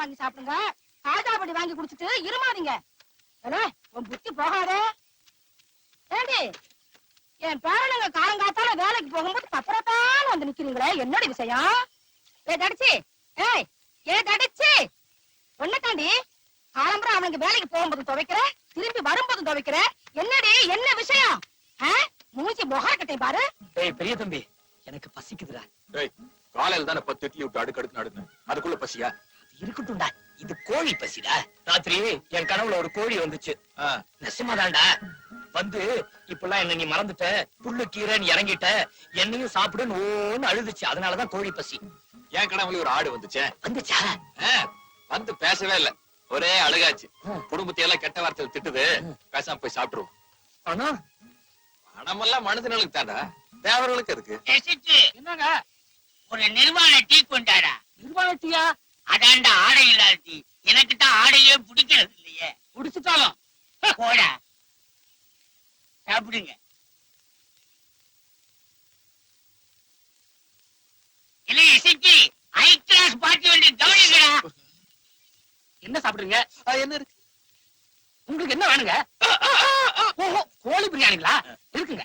வாங்கி சாப்பிடுங்க. காஜா பொடி வாங்கி குடிச்சிட்டு இருமாதீங்க. உன் புத்தி போகாதே. ஏண்டி? என் பேரனுங்க காலங்காத்தால வேலைக்கு போகும்போது தப்புறத்தான் வந்து நிக்கிறீங்களே என்னடி விஷயம்? ஏ தடிச்சு ஏய் ஏ தடிச்சு. ஒன்ன தாண்டி காலம்பரம் அவனுக்கு வேலைக்கு போகும்போது துவைக்கிற திரும்பி வரும்போது துவைக்கிற என்னடி என்ன விஷயம்? மூஞ்சி முகரக்கட்டை பாரு. ஏய் பெரிய தம்பி எனக்கு பசிக்குதுடா. ஏய் காலையில தானே பத்து இட்லி விட்டு அடுக்கடுக்கு நடுங்க அதுக்குள்ள பசியா? இருக்கட்டும்டா. இது கோழி பசிடா. ராத்திரி என் கனவுல ஒரு கோழி வந்துச்சு. நெசமாதான்டா. வந்து இப்பெல்லாம் என்ன நீ மறந்துட்ட. புல்லு கீரை நீ இறங்கிட்ட. என்னையும் சாப்பிடுன்னு ஓன்னு அழுதுச்சு. அதனாலதான் கோழி பசி. என் கனவுல ஒரு ஆடு வந்துச்சே. வந்துச்சா? வந்து பேசவே இல்ல. ஒரே அழுகாச்சு. குடும்பத்தை எல்லாம் கெட்ட வார்த்தையில திட்டுது. பேசாம போய் சாப்பிட்டுருவோம். ஆனா? பணமெல்லாம் மனுஷனுக்கு தாண்டா தேவர்களுக்கு இருக்கு. என்னங்க? ஒரு நிர்வாண டீ கொண்டாடா. நிர்வாணத்தியா அதான்டா ஆடை இல்லாத எனக்கு தான் ஆடையே பிடிக்கிறது இல்லையே குடிச்சுட்டாலும் போடா. சாப்பிடுங்க. இல்லை இசைக்கு ஹை கிளாஸ் பார்ட்டி வந்து கவனிக்கடா என்ன சாப்பிடுறீங்க? என்ன இருக்கு? உங்களுக்கு என்ன வேணுங்க? ஓஹோ கோழி பிரியாணிங்களா? இருக்குங்க.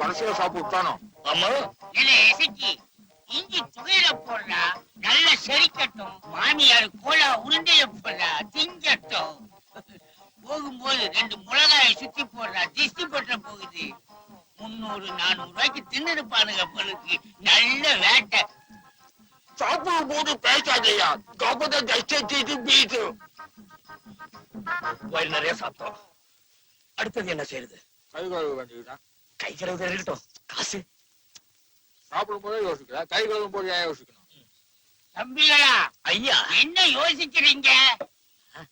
கடைசியில சாப்பிட்டானோ ஆமா இல்லை இசைக்கு? இஞ்சி துகையில போடுறா நல்லா செரிக்கட்டும். மாமியார் போல உருண்டையில போடுறா திங்கட்டும். போகும்போது ரெண்டு மிளகாய சுத்தி போடுறா திஷ்டி பற்ற போகுது. முன்னூறு நானூறு ரூபாய்க்கு தின்னு இருப்பானுங்க பொண்ணுக்கு. நல்ல வேட்டை. சாப்பிடும் போது பேசாதையா. கபத கஷ்டத்தை பீட்டு வயிறு நிறைய சாப்பிட்டோம் அடுத்தது என்ன செய்யறது? கை கழுவ வேண்டியதுதான். கை கழுவு இருக்கட்டும். காசு. சாப்பிடும் போதே யோசிக்கல கை கழுவும் போது ஏன் யோசிக்கணும். தம்பிகளா ஐயா. என்ன யோசிக்கிறீங்க?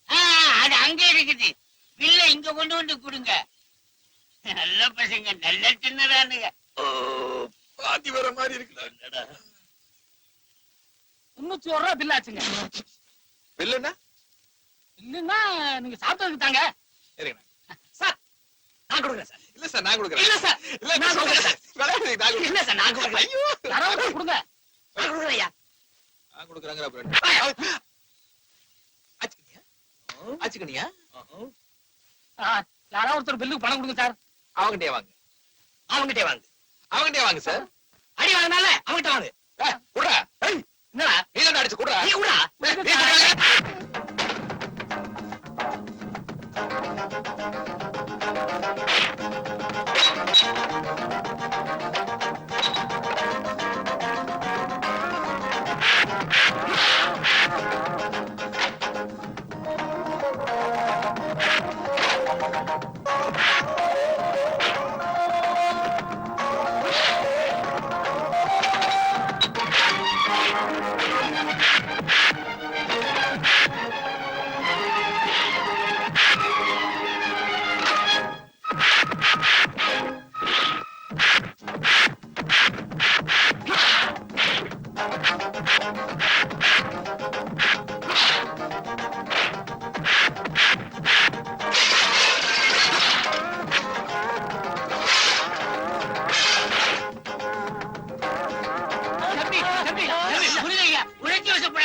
ஆ, அது அங்க இருக்குது. பில்ல இங்க கொண்டு வந்து கொடுங்க. நல்ல பசங்க நல்ல தின்னுறானுங்க. பாத்தி வர மாதிரி இருக்குடா முன்னூத்தி ஒரு ரூபா பில் ஆச்சுங்க. பில்லுன்னா நீங்க சாப்பிட்டதுக்கு தாங்க. சரிங்க. சார் நான் கொடுக்குறேன் சார். இல்ல சார் நான் கொடுக்குறேன். இல்ல சார் இல்ல நான் கொடுக்குறேன் சார். இல்ல சார் நான் கொடுக்குறேன். ஐயோ. யாராவது கொடுங்க. நான் கொடுக்குறேன் ஐயா. நான் கொடுக்குறேங்கிற அப்புறம். ஆச்சுக்கணியா ஆச்சுக்கணியா ஆ, யாராவது ஒருத்தர் பில்லுக்கு பணம் கொடுங்க சார். அவங்கிட்டே வாங்க. அவங்ககிட்டே வாங்க. அவங்கிட்டே வாங்க சார். அடி வாங்கினால அவங்ககிட்ட வாங்க. ஏய், என்னடா நீ தான் அடிச்சு குடுறா நீ குடுறா.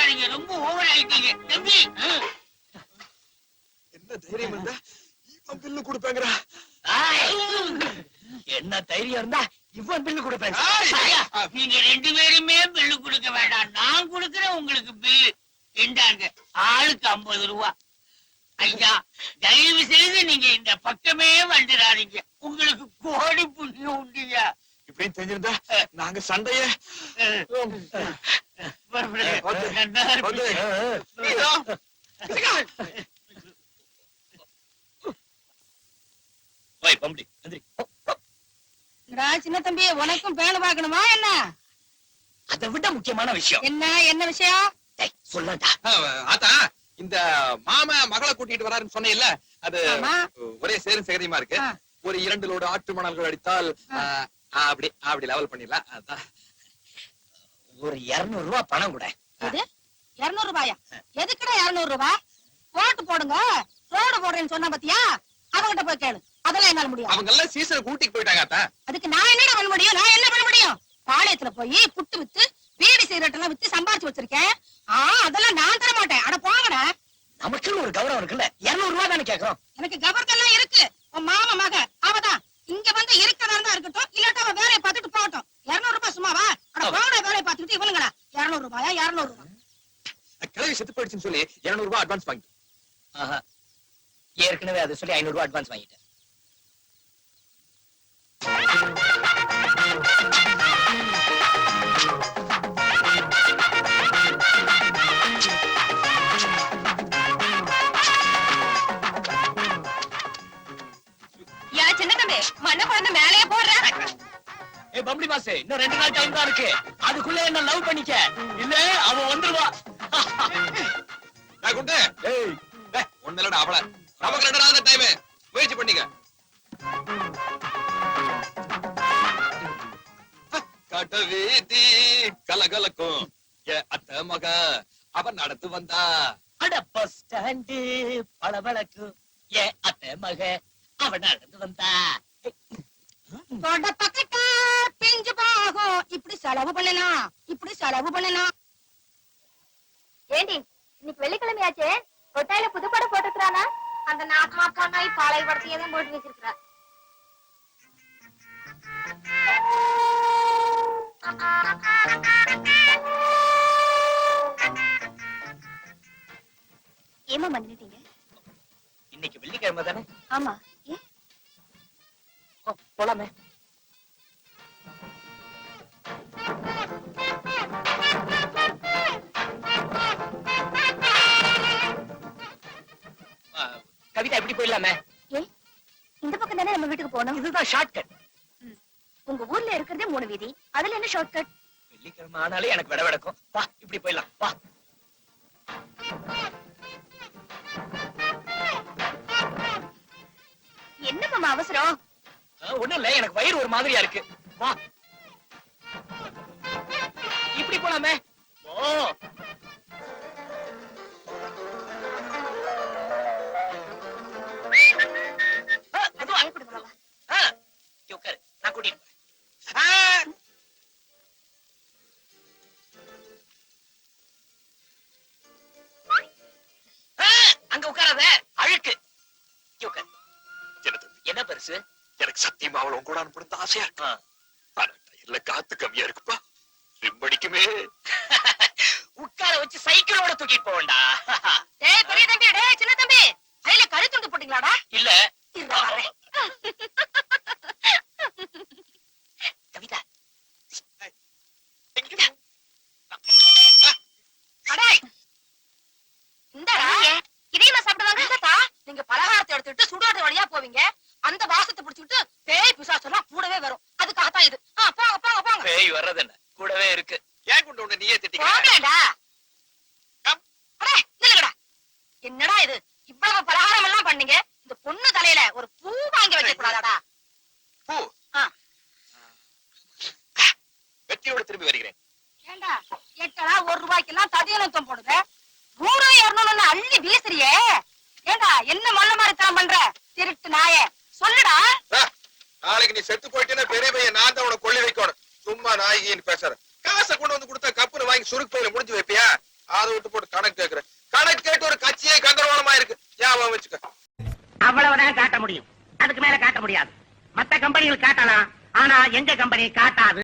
வசப்படாதீங்க ரொம்ப ஓவர் ஆயிட்டீங்க. தம்பி. என்ன தைரியம் இருந்தா இவன் பில்லு கொடுப்பேங்கிறா. என்ன தைரியம் இருந்தா இவன் பில்லு கொடுப்பேன். நீங்க ரெண்டு பேருமே பில்லு கொடுக்க வேண்டாம். நான் இந்தாங்க. ஆளுக்கு ஐம்பது ரூபா. ஐயா தயவு செய்து நீங்க இந்த பக்கமே வந்துடாதீங்க. உங்களுக்கு கோடி புண்ணியம் உண்டுயா? இப்படின்னு தெரிஞ்சிருந்தா நாங்க சண்டைய. சின்ன தம்பி உனக்கும் பேனு பார்க்கணுமா என்ன? அதை விட முக்கியமான விஷயம். என்ன என்ன விஷயம்? டேய், சொல்லடா. அஹ், ஆத்தா இந்த மாமா மகளை கூட்டிட்டு வராருன்னு சொன்னேன்ல அது. ஒரே சேரும் சேகரியமா இருக்கு. ஒரு இரண்டு லோடு ஆட்டு மணல்கள் அடித்தால் அப்படி அப்படி லெவல் பண்ணிடலாம். அதான். ஒரு இருநூறு ரூபாய் பணம் கூட. இருநூறு ரூபாயா எதுக்குடா இருநூறு ரூபாய் போட்டு போடுங்க. ரோடு போடுறேன்னு சொன்னா பாத்தியா? அவங்கிட்ட போய் கேளு. அதெல்லாம் என்னால முடியும் அவங்க எல்லாம் சீசன் கூட்டிட்டு போயிட்டாங்க அதுக்கு நான் என்னடா பண்ண முடியும்? நான் என்ன பண்ண முடியும்? பாளையத்துல போய் புட்டு வித்து பீடி சிகரெட் எல்லாம் வித்து சம்பாரிச்சு வச்சிருக்கேன். ஆ அதெல்லாம் நான் தர மாட்டேன் அட போங்கடா. நமக்குன்னு ஒரு கௌரவம் இருக்குல்ல. இருநூறு ரூபாய் தானே கேக்குறோம். எனக்கு கபர்க்கெல்லாம் இருக்கு உன் மாமா மக அவதான் இங்க வந்து இருக்கிறதா இருந்தா இருக்கட்டும் இல்லாட்டா அவ வேலையை பார்த்துட்டு போகட்டும் இருநூறு ரூபாய் சும்மாவா அட போங்கடா வேலையை பார்த்துட்டு இவனுங்கடா இருநூறு ரூபாயா இருநூறு ரூபாய் கிளவி செத்து போயிடுச்சுன்னு சொல்லி இருநூறு ரூபாய் அட்வான்ஸ் வாங்கி. ஏற்கனவே அதை சொல்லி ஐநூறு ரூபாய் அட்வான்ஸ் வாங்கிட்டேன். யா சின்ன தம்பி மண்ண குழந்தை மேலேயே போடுற. ஏ பம்படி மாசு இன்னும் ரெண்டு நாள் டைம் தான் இருக்கு. அதுக்குள்ள என்ன லவ் பண்ணிக்க? இல்ல அவ வந்துருவா. குண்டு. ஏய் ஒண்ணு இல்லடா அவள. நமக்கு ரெண்டு நாள் டைம் முயற்சி பண்ணிக்க. கட்ட வீதி கலகலக்கும். ஏ அத்த மக அவன் நடந்து வந்தா. அட பஸ் ஸ்டாண்டு பளபளக்கு. ஏ அத்தை மக அவ நடந்து வந்தா. தொட பக்கட்டா பிஞ்சு போகும். இப்படி செலவு பண்ணலாம். இப்படி செலவு பண்ணலாம். பொண்ணாய் பாலை படத்தையே தான் போட்டு வச்சிருக்கிறா ஏமா பண்ணிட்டீங்க இன்னைக்கு வெள்ளிக்கிழமை தானே? ஆமா. ஏ ஓ, போலாமே. கவிதா எப்படி போயிடலாமே? இந்த பக்கம் தானே நம்ம வீட்டுக்கு போகணும்? இதுதான் ஷார்ட் கட் உங்க ஊர்ல இருக்கிறதே மூணு வீதி. அதுல என்ன ஷார்ட் கட் வெள்ளிக்கிழமை ஆனாலே எனக்கு விட விடக்கும். வா இப்படி போயிடலாம். வா. என்ன மாமா அவசரம்? ஒண்ணும் இல்ல. எனக்கு வயிறு ஒரு மாதிரியா இருக்கு. வா. இப்படி போலாமே. ஓ பெருசு எனக்கு சத்தியமா அவளை கூட அனுப்புறது ஆசையா இருக்கு. ஆ. ஆனா இல்ல காத்து கம்மியா இருக்குப்பா. ரிம்படிக்குமே உட்கார வச்சு சைக்கிளோட தூக்கிட்டு போவேண்டா டேய் பெரிய தம்பி டேய் சின்ன தம்பி. கையில கறி துண்டு போட்டீங்களாடா? இல்ல. எட்டடா ஒரு ரூபாய்க்கெல்லாம் ததியனத்தம் போடுத? நூறு இருநூறு அள்ளி வீசுறியே. ஏண்டா என்ன மொல்ல மாதிரி தரம் பண்ற? திருட்டு நாயே. சொல்லுடா. நாளைக்கு நீ செத்து போயிட்டேன்னா பெரிய பையன் நான் தான் உனக்கு கொள்ளி வைக்கணும். சும்மா நாயகின்னு பேசுற காசை கொண்டு வந்து கொடுத்தா கப்புனு வாங்கி சுருக்கு பையில முடிஞ்சு வைப்பியா? அதை விட்டு போட்டு கணக்கு கேக்குறேன். கணக்கு கேட்டு ஒரு கட்சியே கந்தரவனமா இருக்கு. ஞாபகம் வச்சுக்க. அவ்வளவுதான் காட்ட முடியும். அதுக்கு மேல காட்ட முடியாது. மத்த கம்பெனிகள் காட்டலாம். ஆனா எங்க கம்பெனி காட்டாது?